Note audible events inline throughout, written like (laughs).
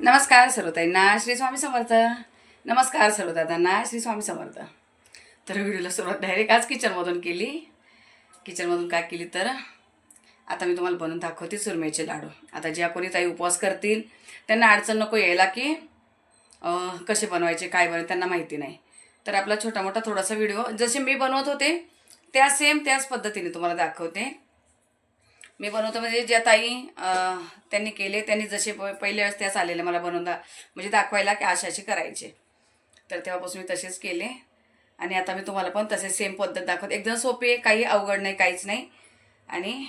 नमस्कार सर्वताईंना श्री स्वामी समर्थ. नमस्कार सर्वदादांना श्री स्वामी समर्थ. तर व्हिडिओला सुरुवात डायरेक्ट आज किचनमधून केली. किचनमधून काय केली तर आता मी तुम्हाला बनवून दाखवते सुरमईचे लाडू. आता ज्या कोणी ताई उपवास करतील त्यांना अडचण नको यायला की कसे बनवायचे काय बनवायचे त्यांना माहिती नाही. तर आपला छोटा मोठा थोडासा व्हिडिओ जसे मी बनवत होते त्या सेम त्याच पद्धतीने तुम्हाला दाखवते. मी बनवतो. म्हणजे ज्या ताई त्यांनी केले त्यांनी जसे प- पहिल्या वेळेस त्याच आलेले मला बनवून दा म्हणजे दाखवायला की असे असे करायचे. तर तेव्हापासून मी तसेच केले. आणि आता मी तुम्हाला पण तसे सेम पद्धत दाखवते. एकदम सोपी आहे काही अवघड नाही काहीच नाही. आणि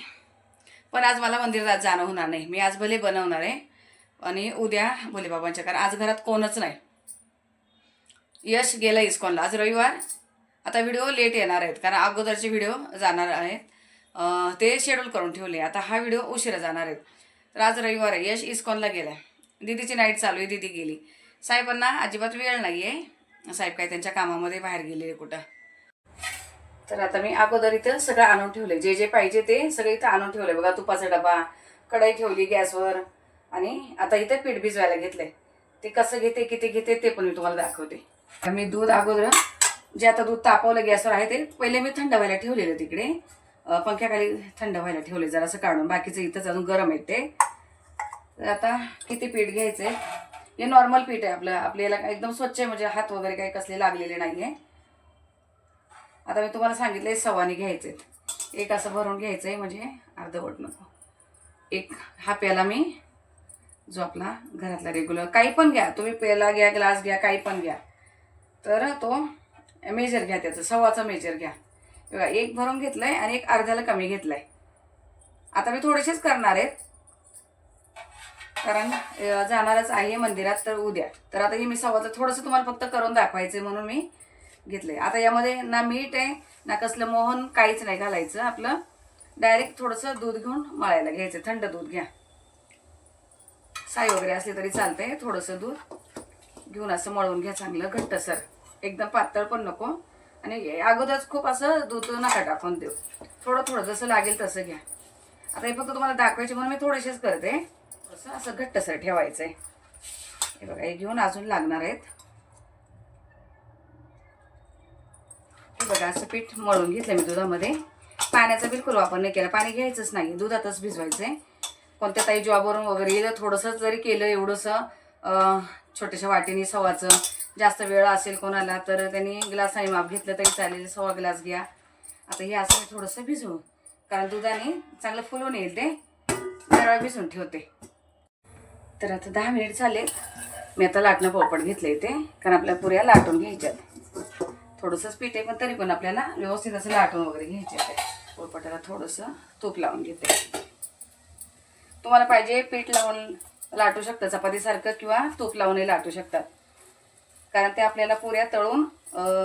पण आज मला मंदिरात जाणं होणार नाही. मी आज भले बनवणार आहे आणि उद्या भोलेबाबांच्या कारण आज घरात कोणच नाही. यश गेलं इस्कॉनला. आज रविवार. आता व्हिडिओ लेट येणार आहेत कारण अगोदरचे व्हिडिओ जाणार आहेत. ते शेड्यूल करून ठेवले. आता हा व्हिडिओ उशिरा जाणार आहेत तर आज रविवार आहे. यश इस्कॉनला गेला आहे दिदीची नाईट चालू आहे. दिदी गेली. साहेबांना अजिबात वेळ नाही आहे साहेब काय त्यांच्या कामामध्ये बाहेर गेलेले कुठं? तर आता मी अगोदर इथं सगळं आणून ठेवले जे जे पाहिजे ते सगळं इथं आणून ठेवले बघा तुपाचा डबा कढई ठेवली गॅसवर. आणि आता इथं पीठ भिजवायला घेतलंय. ते कसं घेते किती घेते ते पण मी तुम्हाला दाखवते. तर मी दूध अगोदर जे आता दूध तापवलं गॅसवर आहे ते पहिले मी थंड व्हायला ठेवलेलं तिकडे. पंख्याखाली थंड व्हायला ठेवले जरासं काढून. बाकीचं इथंच अजून गरम आहे ते. तर आता किती पीठ घ्यायचंय? हे नॉर्मल पीठ आहे आपलं. आपल्याला एकदम स्वच्छ आहे म्हणजे हात वगैरे काही कसले लागलेले नाही आहे आता मी तुम्हाला सांगितले सवानी घ्यायचे एक असं भरून घ्यायचं आहे म्हणजे अर्धवट नको. एक हा प्याला मी जो आपला घरातला रेग्युलर काही पण घ्या. तुम्ही पेला घ्या ग्लास घ्या काही पण घ्या. तर तो मेजर घ्या त्याचं. सव्वाचा मेजर घ्या. बघा एक भरून घेतलं आहे आणि एक अर्ध्याला कमी घेतलं आहे आता मी थोडेसेच करणार आहेत कारण जाणारच आहे मंदिरात तर उद्या. तर आता हे मी सव्वाचं थोडंसं तुम्हाला फक्त करून दाखवायचं म्हणून मी घेतलंय. आता यामध्ये ना मीठ आहे ना कसलं मोहन काहीच नाही घालायचं आपलं. डायरेक्ट थोडंसं दूध घेऊन मळायला घ्यायचं थंड दूध घ्या. साई वगैरे असली तरी चालतंय थोडंसं दूध. घेऊन असं मळून घ्या चांगलं घट्टसर. एकदम पातळ पण नको. आणि अगोदरच खूप असं दूध नका टाकून देऊ. थोडं थोडं जसं लागेल तसं घ्या. आता हे फक्त तुम्हाला दाखवायचे म्हणून मी थोडेसेच करते. थोडंसं असं घट्टसर ठेवायचं आहे हे बघा हे घेऊन अजून लागणार आहेत. हे बघा असं पीठ मळून घेतलं मी दुधामध्ये. पाण्याचा बिलकुल वापर नाही केला. पाणी घ्यायचंच नाही. दुधातच भिजवायचं आहे कोणत्या ताई जॉबवरून वगैरे येईल थोडंसं जरी केलं एवढंसं अं, छोट्याशा वाटीने सव्वाचं जास्त वेळ असेल कोणाला तर त्यांनी ग्लास आणि माप घेतलं तरी चालेल सव्वा ग्लास घ्या. आता हे असं मी थोडंसं भिजवू. कारण दुधाने चांगलं फुलून येईल ते. जरा भिजून ठेवते. तर आता दहा मिनिट झाले मी आता लाटणं पोपट घेतलं ते कारण आपल्या पुऱ्या लाटून घ्यायच्यात. थोडंसंच पीठ आहे पण तरी पण आपल्याला व्यवस्थित असं लाटून वगैरे घ्यायचे आहे पोपटाला थोडंसं तूप लावून घेते. तुम्हाला पाहिजे पीठ लावून लाटू शकता चपातीसारखं किंवा तूप लावूनही लाटू शकतात कारण ते आपल्याला पुऱ्या तळून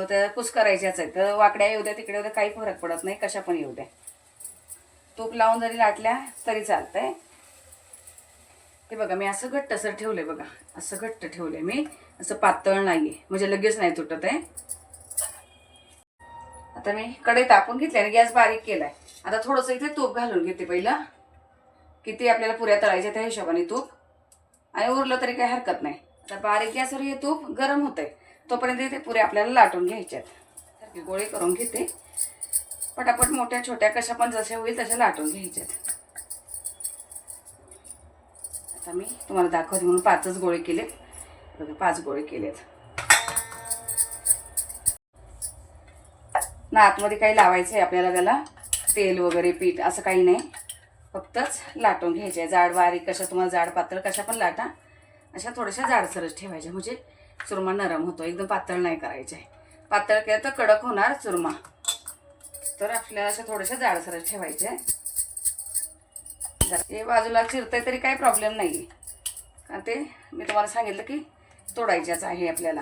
त्या कुस करायच्याच आहेत. तर वाकड्या येऊ द्या तिकडे येऊ काही फरक पडत नाही कशा पण येऊ द्या. तूप लावून जरी लाटल्या तरी चालतंय. ते बघा मी असं घट्टसर ठेवलंय बघा. असं घट्ट ठेवलंय मी. असं पातळ नाहीये. म्हणजे लगेच नाही तुटत आहे. आता मी कढई तापून घेतली आणि गॅस बारीक केलाय. आता थोडंसं इथे तूप घालून घेते पहिलं. किती आपल्याला पुऱ्या तळायच्या त्या हिशोबाने तूप. आणि उरलं तरी काही हरकत नाही. आता बारीक गॅसवर हे तूप गरम होतंय. तोपर्यंत इथे पुरे आपल्याला लाटून घ्यायच्यात सारखे गोळे करून घेते. पटापट मोठ्या छोट्या कशा पण जशा होईल तशा लाटून घ्यायच्यात आता मी तुम्हाला दाखवते म्हणून पाचच गोळे केलेत. बघा पाच गोळे केलेत. ना आतमध्ये काही लावायचं आहे आपल्याला त्याला. तेल वगैरे पीठ असं काही नाही. फक्तच लाटून घ्यायचे जाड बारीक कशा तुम्हाला जाड पातळ कशा पण लाटा. अशा थोड्याशा जाडसरच ठेवायच्या. म्हणजे चुरमा नरम होतो एकदम पातळ नाही करायचे. पातळ केलं तर कडक होणार चुरमा. तर आपल्याला अशा थोड्याशा जाडसरच ठेवायच्या जरा हे बाजूला चिरतंय तरी काही प्रॉब्लेम नाही आहे कारण ते मी तुम्हाला सांगितलं की तोडायच्याच आहे आपल्याला.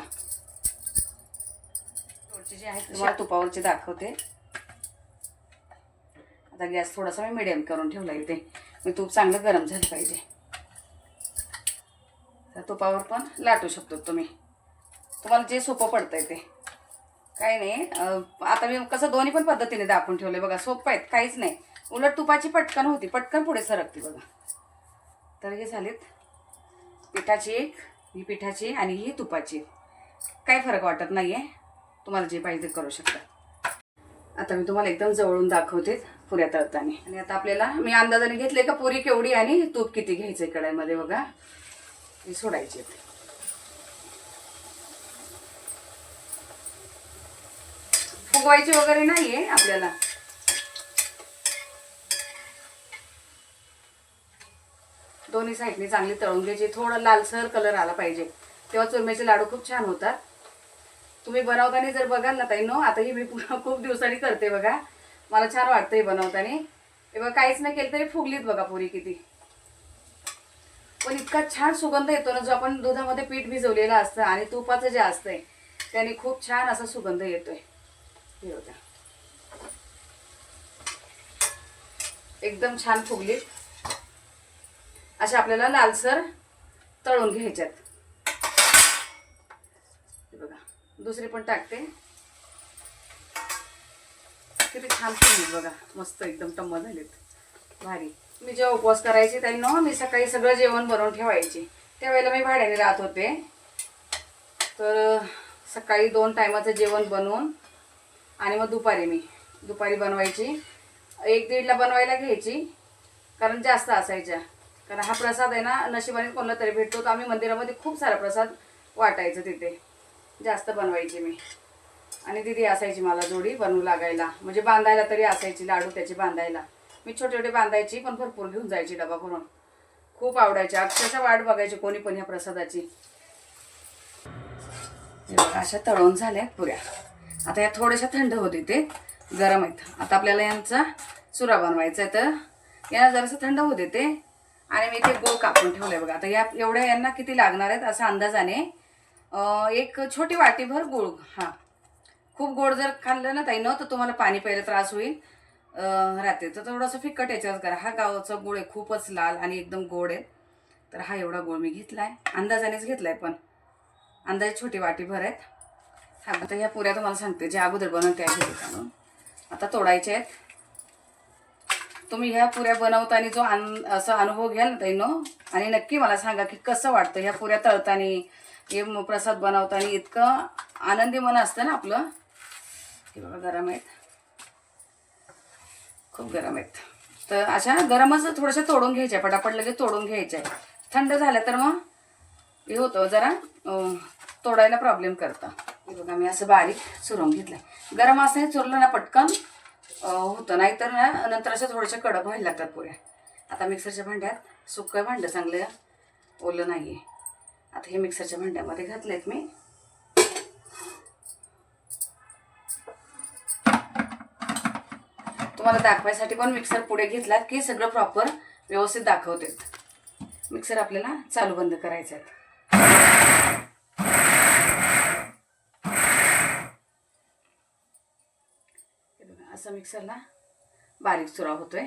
तोडचे जे आहेत तुम्हाला तुपावरचे दाखवते. आता गॅस थोडासा मी मिडियम करून ठेवला इथे. मी तूप चांगलं गरम झालं पाहिजे. तर तुपावर पण लाटू शकतो तुम्ही. तुम्हाला जे सोपं पडतं आहे ते. काही नाही. आता मी कसं दोन्ही पण पद्धतीने दाखवून ठेवले बघा. सोपं आहेत काहीच नाही. उलट तुपाची पटकन होती पटकन पुढे सरकते बघा. तर हे झालेत पिठाची एक ही पिठाची आणि ही तुपाची काही फरक वाटत नाही आहे तुम्हाला जे पाहिजे ते करू शकता. आता मी तुम्हाला एकदम जवळून दाखवते पुऱ्या तळताना. आणि आता आपल्याला मी अंदाजाने घेतले का पुरी केवढी आणि तूप किती घ्यायचं आहे कढाईमध्ये बघा. सोडायची सोडायचे फुगवायची वगैरे नाही आहे आपल्याला. दोन्ही साईडने चांगली तळून घ्यायची. थोडं लालसर कलर आला पाहिजे. तेव्हा चुरम्याचे लाडू खूप छान होतात. तुम्ही बनवताना जर बघाल ना ताई नो आता ही मी पुन्हा खूप दिवसांनी करते बघा. मला छान वाटतं बनवताना. हे बघा काहीच नाही केलं तरी फुगलीत बघा पुरी किती. पण इतका छान सुगंध येतो ना जो आपण दुधामध्ये पीठ भिजवलेलं असतं आणि तुपाचं जे असतंय त्याने खूप छान असा सुगंध येतोय. हे बघा. एकदम छान फुगलीत अशा आपल्याला लालसर तळून घ्यायच्यात. हे बघा. दुसरी पण टाकते. किती छान फुगली बघा. मस्त एकदम टम्मा झालेत. भारी. मी जेव्हा उपवास करायचे त्यांनी ना मी सकाळी सगळं जेवण बनवून ठेवायचे. त्यावेळेला मी भाड्याने राहत होते. तर सकाळी दोन टायमाचं जेवण बनवून आणि मग दुपारी मी दुपारी बनवायची. एक दीडला बनवायला घ्यायची कारण जास्त असायच्या. कारण हा प्रसाद आहे ना नशिबाने कोणाला तरी भेटतो तर आम्ही मंदिरामध्ये खूप सारा प्रसाद वाटायचं तिथे. जास्त बनवायची मी. आणि दिदी असायची मला जोडी बनवू लागायला. म्हणजे बांधायला तरी असायची लाडू त्याची बांधायला. मी छोटे छोटे बांधायची पण भरपूर घेऊन जायची डबा भरून. खूप आवडायची. अक्षरशः वाट बघायची कोणी पण ह्या प्रसादाची. अशा तळून झाल्या पुऱ्या. आता या थोड्याशा थंड होते ते गरम आहेत आता आपल्याला यांचा चुरा बनवायचा आहे तर यांना जरासं थंड होऊ देते. आणि मी ते गोळ कापून ठेवले बघा. आता या एवढ्या यांना किती लागणार आहेत असा अंदाजाने एक छोटी वाटीभर गुळ. हां. खूप गोड जर खाल्लं ना ताई न तर तुम्हाला पाणी प्यायला त्रास होईल. राहते. तर थोडंसं फिक्कट याच्यावर करा. हा गावाचा गोळ आहे खूपच लाल आणि एकदम गोड आहे. तर हा एवढा गोळ मी घेतला आहे अंदाजानेच घेतला आहे पण. अंदाजे छोटी वाटी भर आहेत. हा आता ह्या पुऱ्या तुम्हाला सांगते. जे अगोदर बनवते आहे आता तोडायचे आहेत. तुम्ही ह्या पुऱ्या बनवताना जो अन असा अनुभव घ्याल ना ताईनो. आणि नक्की मला सांगा की कसं वाटतं ह्या पुऱ्या तळताना हे प्रसाद बनवताना इतकं आनंदी मन असतं ना आपलं. हे बघा गरम आहेत. खूप गरम आहेत. तर अशा गरमच थोड्याशा तोडून घ्यायच्या पटापट लगेच तोडून घ्यायच्या. थंड झाल्या तर मग हे होतं जरा तोडायला प्रॉब्लेम करतं. हे बघा मी असं बारीक चुरून घेतलं गरम असं चुरलं ना पटकन होतं. नाहीतर ना नंतर अशा थोड्याशा कडक व्हायला लागतात पुऱ्या. आता मिक्सरच्या भांड्यात सुकं भांडं चांगलं ओलं नाही आहे आता हे मिक्सरच्या भांड्यामध्ये घातलेत मी. तुम्हाला दाखवायसाठी पण मिक्सर पुढे घेतलात की सगळं प्रॉपर व्यवस्थित दाखवते. मिक्सर आपल्याला चालू बंद करायचं आहे असं मिक्सरला बारीक चुरा होतोय.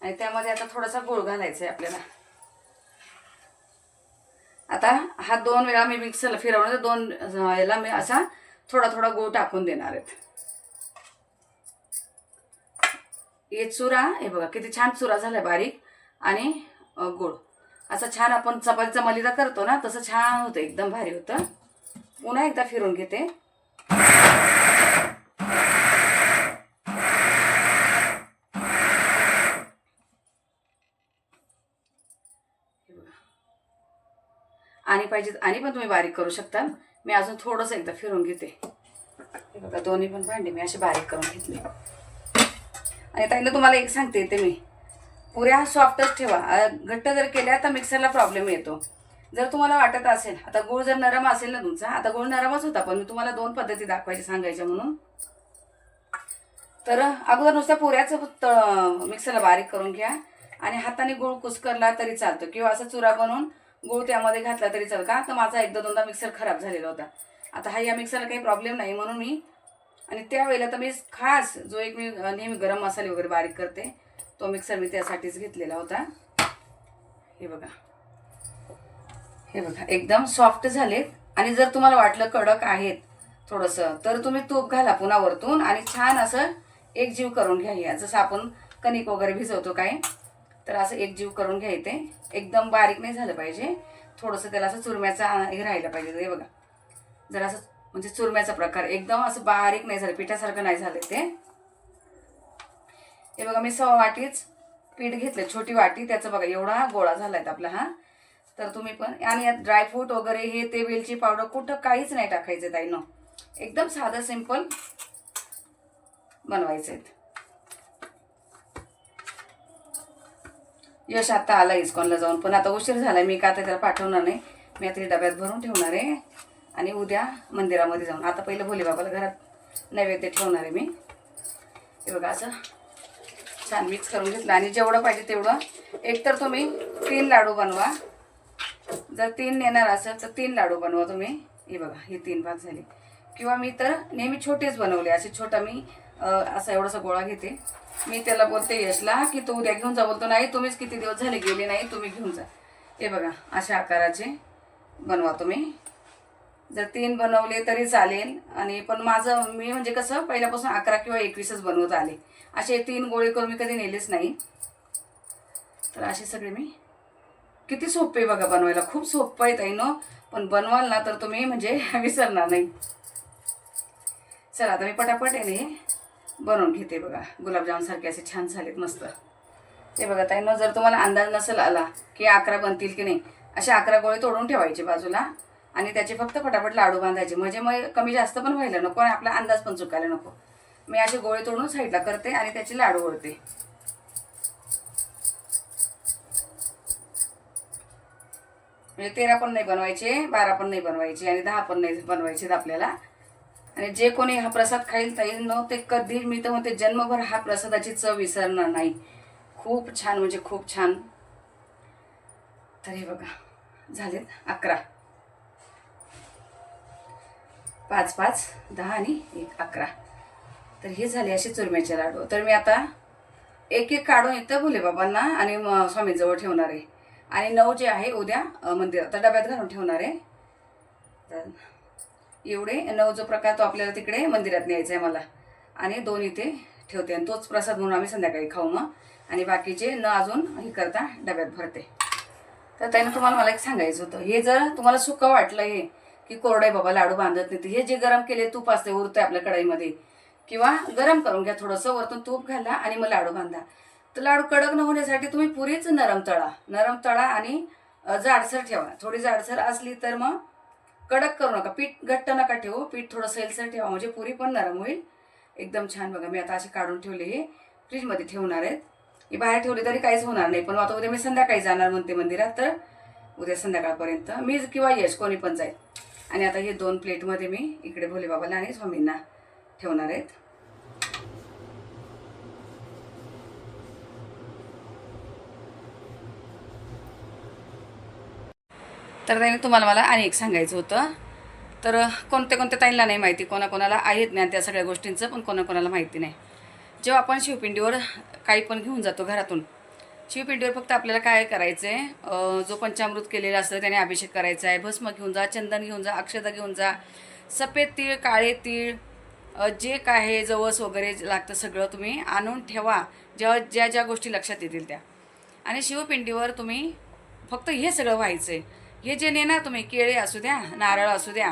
आणि त्यामध्ये आता थोडासा गोळ घालायचा आहे आपल्याला. आता हा दोन वेळा मी मिक्सरला फिरवणार दोन याला मी असा थोडा थोडा गुळ टाकून देणार आहेत. हे चुरा हे बघा किती छान चुरा झाला बारीक आणि गोड. असं छान आपण चपातीचा मलिदा करतो ना तसं छान होतं एकदम भारी होतं. पुन्हा एकदा फिरून घेते. आणि पाहिजे आणि पण तुम्ही बारीक करू शकता. मी अजून थोडंसं एकदा फिरून घेते. हे बघा दोन्ही पण भांडे मी असे बारीक करून घेतले. आणि ताईला तुम्हाला एक सांगते ते मी. पुऱ्या सॉफ्टच ठेवा. घट्ट जर केल्या तर मिक्सरला प्रॉब्लेम येतो. जर तुम्हाला वाटत असेल आता गुळ जर नरम असेल ना तुमचा आता गुळ नरमच होता पण मी तुम्हाला दोन पद्धती दाखवायच्या सांगायच्या म्हणून. तर अगोदर नुसत्या पुऱ्याच त- मिक्सरला बारीक करून घ्या. आणि हाताने गुळ कुसकरला तरी चालतो. किंवा असा चुरा बनवून गुळ त्यामध्ये घातला तरी चालतो. का? तर माझा एकदा दोनदा मिक्सर खराब झालेला होता. आता हा या मिक्सरला काही प्रॉब्लेम नाही म्हणून मी आणि त्यावेळेला तर मी खास जो एक मी नेहमी गरम मसाले वगैरे बारीक करते तो मिक्सर मी त्यासाठीच घेतलेला होता. हे बघा. हे बघा एकदम सॉफ्ट झालेत आणि जर तुम्हाला वाटलं कडक आहेत थोडंसं तर तुम्ही तूप घाला पुन्हा वरतून आणि छान असं एक जीव करून घ्या या जसं आपण कणिक वगैरे भिजवतो काय तर असं एक जीव करून घ्यायचे एकदम बारीक नाही झालं पाहिजे. थोडंसं त्याला असं चुरम्याचा हे राहिलं पाहिजे. हे बघा. जर असं म्हणजे चुरम्याचा प्रकार. एकदम असं बारीक नाही झालं पिठासारखं नाही झालं ते. हे बघा मी सव्वा वाटीच पीठ घेतलं छोटी वाटी. त्याचं बघा एवढा गोळा झालाय आपला हा. तर तुम्ही पण आणि यात ड्रायफ्रूट वगैरे हे ते वेलची पावडर कुठं काहीच नाही टाकायचं ताईनं. एकदम साधं सिंपल बनवायचे यश आता आला इस्कॉनला जाऊन. पण आता उशीर झाला मी का त्याला पाठवणार नाही. मी आता डब्यात भरून ठेवणार आहे. आणि उद्या मंदिरामध्ये जाऊन. आता पहिलं भोले बाबाला घरात नैवेद्य ठेवणार आहे मी. हे बघा असं छान मिक्स करून घेतलं. आणि जेवढं पाहिजे तेवढं. एकतर तुम्ही तीन लाडू बनवा. जर तीन नेणार असेल तर तीन लाडू बनवा तुम्ही. हे बघा हे तीन भाग झाले. किंवा मी तर नेहमी छोटेच बनवले. असे छोटा मी असा एवढासा गोळा घेते. मी त्याला बोलते यशला की तू उद्या घेऊन जा. बोलतो नाही तुम्हीच किती दिवस झाले गेले नाही तुम्ही घेऊन जा. हे बघा अशा आकाराचे बनवा तुम्ही. जर तीन बनवले तरी चालेल. आणि पण माझं मी म्हणजे कसं पहिल्यापासून अकरा किंवा एकवीसच बनवत आले. असे तीन गोळे करून मी कधी नेलेच नाही. तर असे सगळे मी किती सोपे बघा बनवायला. खूप सोपं आहे ताई नो? पण बनवाल ना तर तुम्ही म्हणजे (laughs) विसरणार नाही. चला आता मी पटापट आहे ना हे बनवून घेते बघा. गुलाबजामसारखे असे छान झालेत मस्त. ते बघा ताई नो जर तुम्हाला अंदाज नसेल आला की अकरा बनतील की नाही असे अकरा गोळे तोडून ठेवायचे बाजूला. आणि त्याचे फक्त फटाफट लाडू बांधायचे. म्हणजे मग कमी जास्त पण व्हायला नको आणि आपला अंदाज पण चुकायला नको. मी असे गोळे तोडून साईडला करते आणि त्याचे लाडू ओळते म्हणजे तेरा पण नाही बनवायचे बारा पण नाही बनवायचे आणि दहा पण नाही बनवायचे आपल्याला. आणि जे कोणी हा प्रसाद खाईल ताईल न ते कधी मी तर म्हणते जन्मभर हा प्रसादाची चव विसरणार नाही. खूप छान म्हणजे खूप छान. तर हे बघा झालेत अकरा. पाच पाच दहा आणि एक अकरा. तर हे झाले असे चुरम्याचे लाडू. तर मी आता एक एक काढून इथं भोलेबाबांना आणि म- स्वामींजवळ ठेवणार आहे. आणि नऊ जे आहे उद्या मंदिर. मंदिरात तर डब्यात घालून ठेवणार आहे. तर एवढे. नऊ जो प्रकार तो आपल्याला तिकडे मंदिरात न्यायचा आहे मला. आणि दोन इथे ठेवते. आणि तोच प्रसाद म्हणून आम्ही संध्याकाळी खाऊ मग. आणि बाकीचे न अजून हे करता डब्यात भरते. तर त्यांनी तुम्हाला मला एक सांगायचं होतं. हे जर तुम्हाला सुकं वाटलं हे की कोरडे बाबा लाडू बांधत नाही हे जे गरम केले तूप असते उरते आपल्या कढईमध्ये. किंवा गरम करून घ्या थोडंसं वरतून तूप घाला आणि मग लाडू बांधा. तर लाडू कडक न होण्यासाठी तुम्ही पुरीच नरम तळा. नरम तळा आणि जाडसर ठेवा. थोडी जाडसर असली तर मग कडक करू नका. पीठ घट्ट नका ठेवू. पीठ थोडं सैलसर ठेवा. म्हणजे पुरी पण नरम होईल. एकदम छान बघा. मी आता असे काढून ठेवले हे. फ्रीजमध्ये ठेवणार आहेत. हे बाहेर ठेवले तरी काहीच होणार नाही. पण आता उद्या मी संध्याकाळी जाणार म्हणते मंदिरात. तर उद्या संध्याकाळपर्यंत. मी किंवा यश कोणी पण जाईल. आणि आता हे दोन प्लेटमध्ये मी इकडे भोलेबाबाला आणि स्वामींना ठेवणार आहेत. तर त्याने तुम्हाला मला आणि एक सांगायचं होतं. तर कोणत्या कोणत्या ताईंना नाही माहिती कोणाकोणाला आहेत ज्ञान त्या सगळ्या गोष्टींचं पण कोणाकोणाला माहिती नाही. जेव्हा आपण शिवपिंडीवर काही पण घेऊन जातो घरातून शिवपिंडीवर फक्त आपल्याला काय करायचं आहे जो पंचामृत केलेला असतं त्याने अभिषेक करायचा आहे. भस्म घेऊन जा चंदन घेऊन जा अक्षता घेऊन जा सफेद तीळ काळे तीळ जे काय आहे जवस वगैरे लागतं सगळं तुम्ही आणून ठेवा. जेव्हा ज्या ज्या गोष्टी लक्षात येतील त्या. आणि शिवपिंडीवर तुम्ही फक्त हे सगळं व्हायचं आहे हे जे नेणार तुम्ही केळे असू द्या नारळ असू द्या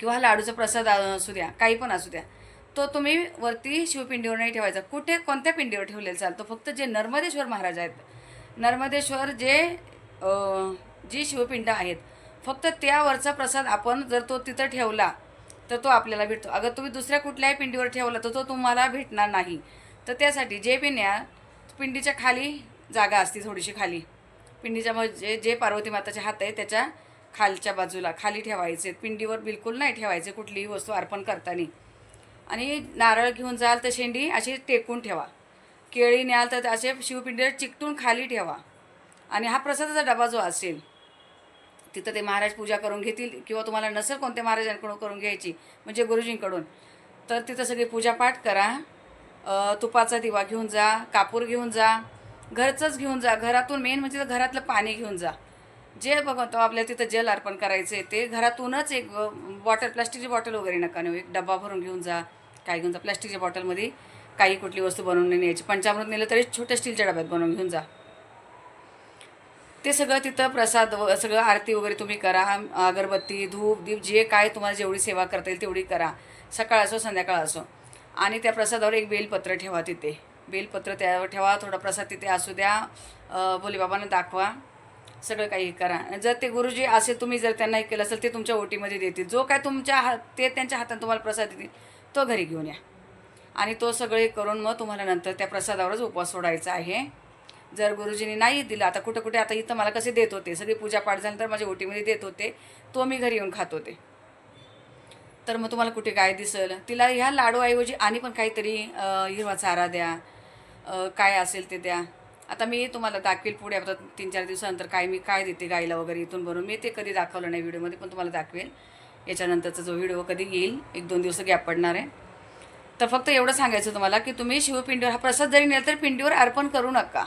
किंवा लाडूचा प्रसाद असू द्या काही पण असू द्या तो तुम्ही वरती शिवपिंडीवर नाही ठेवायचा. कुठे कोणत्या पिंडीवर ठेवलेलं चालतं? फक्त जे नर्मदेश्वर महाराज आहेत. नर्मदेश्वर जे जी शिवपिंड आहेत फक्त त्यावरचा प्रसाद आपण जर तो तिथं ठेवला तर तो आपल्याला भेटतो. अगर तुम्ही दुसऱ्या कुठल्याही पिंडीवर ठेवला तर तो तुम्हाला भेटणार नाही. तर त्यासाठी जे पिण्या पिंडीच्या खाली जागा असते थोडीशी खाली. पिंडीच्या म्हणजे जे पार्वती माताचे हात आहे त्याच्या खालच्या बाजूला खाली ठेवायचे. पिंडीवर बिलकुल नाही ठेवायचे कुठलीही वस्तू अर्पण करताना. आणि नारळ घेऊन जाल तर शेंडी अशी टेकून ठेवा. केळी न्याल तर असे शिवपिंडीवर चिकटून खाली ठेवा. आणि हा प्रसादाचा डबा जो असेल तिथं ते महाराज पूजा करून घेतील किंवा तुम्हाला नसेल कोणत्या महाराजांकडून करून घ्यायची म्हणजे गुरुजींकडून तर तिथं सगळी पूजापाठ करा. तुपाचा दिवा घेऊन जा कापूर घेऊन जा घरचंच घेऊन जा. घरातून मेन म्हणजे घरातलं पाणी घेऊन जा. जे बघतो आपल्या तिथं जल अर्पण करायचं आहे ते घरातूनच एक बॉटल प्लास्टिकची बॉटल वगैरे नका नेऊ. एक डबा भरून घेऊन जा. काय घेऊन जा प्लास्टिकच्या बॉटलमध्ये काही कुठली वस्तू बनवून नाही न्यायची. पंचामृत नेलं तरी छोट्या स्टीलच्या डब्यात बनवून घेऊन जा. ते सगळं तिथं प्रसाद व सगळं आरती वगैरे तुम्ही करा अगरबत्ती धूप दीप जे काय तुम्हाला जेवढी सेवा करता येईल तेवढी करा. सकाळ असो संध्याकाळ असो. आणि त्या प्रसादावर एक बेलपत्र ठेवा तिथे. बेलपत्र त्यावर ठेवा थोडा प्रसाद तिथे असू द्या भोलेबाबांना दाखवा. सगळं काही करा. जर ते गुरुजी असे तुम्ही जर त्यांना हे केलं असेल ते तुमच्या ओटीमध्ये देतील. जो काय तुमच्या हात ते त्यांच्या हातात तुम्हाला प्रसाद देतील. तो घरी घेऊन या. आणि तो सगळे करून मग तुम्हाला नंतर त्या प्रसादावरच उपवास सोडायचा आहे. जर गुरुजींनी नाही दिला आता कुठं कुठे आता इथं मला कसे देत होते? सगळी पूजापाठ झाल्यानंतर माझ्या ओटीमध्ये देत होते. तो मी घरी येऊन खात होते. तर मग तुम्हाला कुठे काय दिसेल? तिला ह्या लाडूऐवजी आणि पण काहीतरी हिरवा चारा द्या. काय असेल ते द्या. आता मी तुम्हाला दाखवेल पुढे आता तीन चार दिवसानंतर काय मी काय देते गाईला वगैरे इथून भरून. मी ते कधी दाखवलं नाही व्हिडिओमध्ये पण तुम्हाला दाखवेल. याच्यानंतरचा जो व्हिडिओ कधी येईल एक दोन दिवस गॅप पडणार आहे. तर फक्त एवढं सांगायचं तुम्हाला की तुम्ही शिवपिंडीवर हा प्रसाद जरी नेला तर पिंडीवर अर्पण करू नका.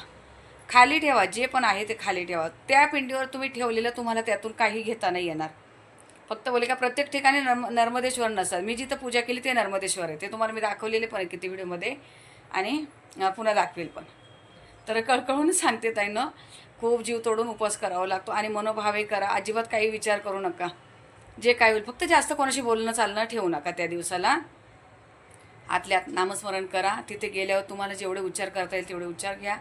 खाली ठेवा जे पण आहे ते खाली ठेवा. त्या पिंडीवर तुम्ही ठेवलेलं तुम्हाला त्यातून काही घेता नाही येणार. फक्त बोले का प्रत्येक ठिकाणी नर्म नर्मदेश्वर नसतात मी जिथं पूजा केली ते नर्मदेश्वर आहे. ते तुम्हाला मी दाखवलेले पण आहे किती व्हिडिओमध्ये. आणि पुन्हा दाखवेल पण. तर कळकळून सांगते ताईनं खूप जीव तोडून उपवास करावा लागतो आणि मनोभावे करा. अजिबात काही विचार करू नका. जे काय होईल फक्त जास्त कोणाशी बोलणं चालणं ठेवू नका त्या दिवसाला. आतल्यात नामस्मरण करा. तिथे गेल्यावर तुम्हाला जेवढे उच्चार करता येईल तेवढे उच्चार घ्या.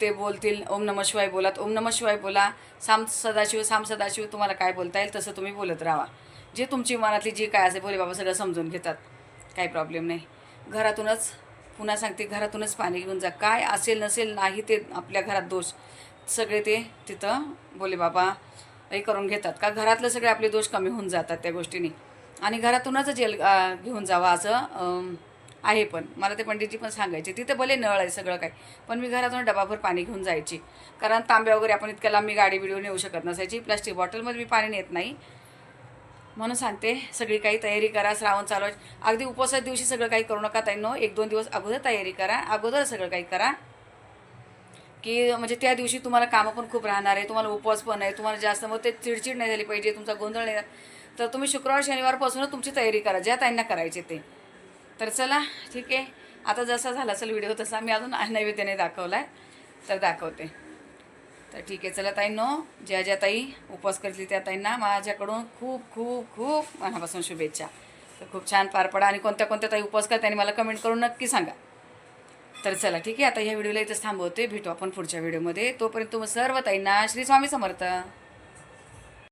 ते बोलतील ओम नम शिवाय बोलात ओम नम शिवाय बोला. साम सदाशिव साम सदाशिव तुम्हाला काय बोलता येईल तसं तुम्ही बोलत राहा. जे तुमची मनातली जी काय असेल बोले बाबा सगळं समजून घेतात. काही प्रॉब्लेम नाही. घरातूनच पुन्हा सांगते घरातूनच पाणी घेऊन जा. काय असेल नसेल नाही ते आपल्या घरात दोष. सगळे ते तिथं बोले बाबा हे करून घेतात. का घरातले सगळे आपले दोष कमी होऊन जातात त्या गोष्टीने. आणि घरातूनच जेल घेऊन जावा असं आहे पण. मला ते पंडितजी पण सांगायचे. तिथे भले नळ आहे सगळं काय पण मी घरातून डबाभर पाणी घेऊन जायची. कारण तांब्या वगैरे आपण इतक्या लांब मी गाडी बिडीवर नेऊ शकत नसायची. प्लास्टिक बॉटलमध्ये मी पाणी नेत नाही. म्हणून सांगते सगळी काही तयारी करा श्रावण चालू अगदी उपवासाच्या दिवशी सगळं काही करू नका ताईनो एक दोन दिवस अगोदर तयारी करा. अगोदर सगळं काही करा. की म्हणजे त्या दिवशी तुम्हाला कामं पण खूप राहणार आहे तुम्हाला उपवास पण आहे तुम्हाला जास्त मग ते चिडचिड नाही झाली पाहिजे तुमचा गोंधळ नाही तर तुम्ही शुक्रवार शनिवारपासूनच तुमची तयारी करा ज्या ताईंना करायचे ते. तर चला ठीक आहे. आता जसा झाला असेल व्हिडिओ तसा मी अजून नैवेद्याने दाखवला आहे तर दाखवते. तर ठीक आहे चला ताईंनो ज्या ज्या ताई उपवास करतील त्या ताईंना माझ्याकडून खूप खूप खूप मनापासून शुभेच्छा. तर खूप छान पार पडा आणि कोणत्या कोणत्या ताई उपवास करता त्यांनी मला कमेंट करून नक्की सांगा. तर चला ठीक आहे. आता ह्या व्हिडिओला इथंच थांबवते भेटू आपण पुढच्या व्हिडिओमध्ये. तोपर्यंत तुम्ही सर्व ताईंना श्री स्वामी समर्थ.